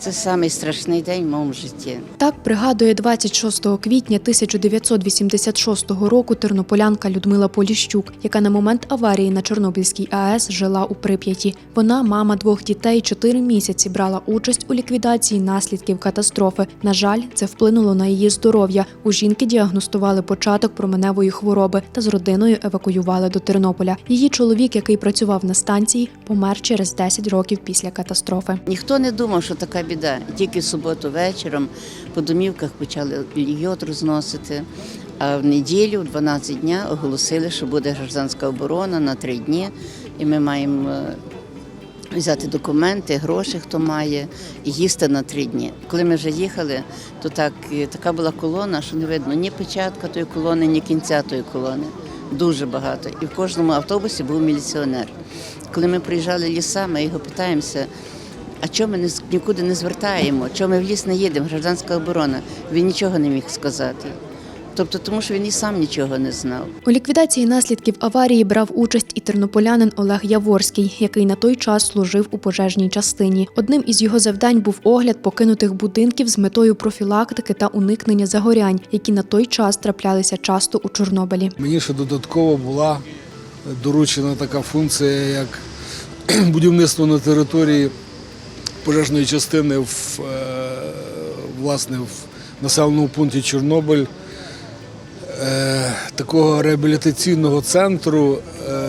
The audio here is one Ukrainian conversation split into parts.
Це самий страшний день в моєму житті. Так пригадує 26 квітня 1986 року тернополянка Людмила Поліщук, яка на момент аварії на Чорнобильській АЕС жила у Прип'яті. Вона, мама двох дітей, чотири місяці брала участь у ліквідації наслідків катастрофи. На жаль, це вплинуло на її здоров'я. У жінки діагностували початок променевої хвороби та з родиною евакуювали до Тернополя. Її чоловік, який працював на станції, помер через 10 років після катастрофи. Ніхто не думав, що така біда. Тільки в суботу вечором по домівках почали йод розносити. А в неділю, в 12 дня, оголосили, що буде гражданська оборона на три дні, і ми маємо е, взяти документи, гроші, хто має, і їсти на три дні. Коли ми вже їхали, то так, е, така була колона, що не видно ні початка тої колони, ні кінця тої колони. Дуже багато. І в кожному автобусі був міліціонер. Коли ми приїжджали ліса, ми його питаємося, а чому ми не з- нікуди не звертаємо? Чому ми в ліс не їдемо? Гражданська оборона. Він нічого не міг сказати. Тобто, тому що він і сам нічого не знав. У ліквідації наслідків аварії брав участь і тернополянин Олег Яворський, який на той час служив у пожежній частині. Одним із його завдань був огляд покинутих будинків з метою профілактики та уникнення загорянь, які на той час траплялися часто у Чорнобилі. Мені ще додатково була доручена така функція, як будівництво на території пожежної частини в, е, власне, в населеному пункті Чорнобиль, е, такого реабілітаційного центру, е,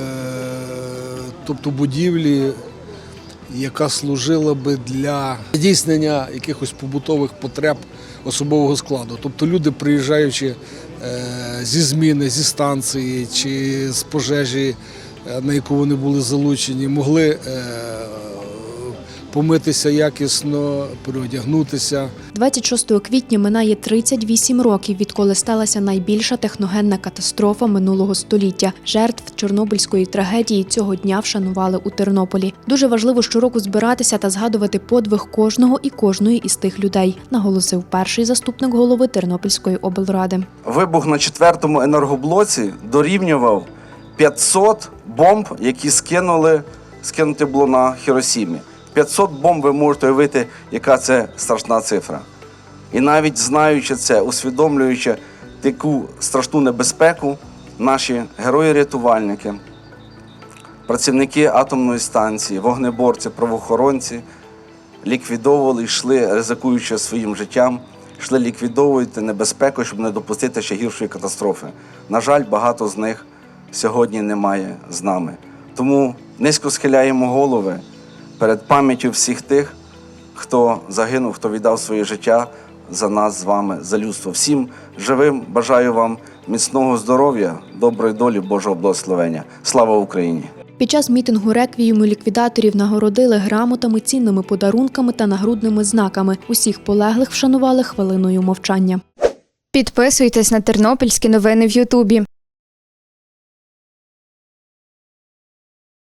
тобто будівлі, яка служила би для здійснення якихось побутових потреб особового складу. Тобто люди, приїжджаючи зі зміни, зі станції чи з пожежі, на яку вони були залучені, могли помитися якісно, переодягнутися. 26 квітня минає 38 років, відколи сталася найбільша техногенна катастрофа минулого століття. Жертв Чорнобильської трагедії цього дня вшанували у Тернополі. Дуже важливо щороку збиратися та згадувати подвиг кожного і кожної із тих людей, наголосив перший заступник голови Тернопільської облради. Вибух на четвертому енергоблоці дорівнював 500 бомб, які скинули, скинути було на Хіросімі. 500 бомб ви можете уявити, яка це страшна цифра. І навіть знаючи це, усвідомлюючи таку страшну небезпеку, наші герої-рятувальники, працівники атомної станції, вогнеборці, правоохоронці ліквідовували, йшли, ризикуючи своїм життям, йшли ліквідовувати небезпеку, щоб не допустити ще гіршої катастрофи. На жаль, багато з них сьогодні немає з нами. Тому низько схиляємо голови перед пам'яттю всіх тих, хто загинув, хто віддав своє життя за нас з вами, за людство. Всім живим бажаю вам міцного здоров'я, доброї долі, Божого благословення. Слава Україні! Під час мітингу реквієму ліквідаторів нагородили грамотами, цінними подарунками та нагрудними знаками. Усіх полеглих вшанували хвилиною мовчання. Підписуйтесь на тернопільські новини в Ютубі.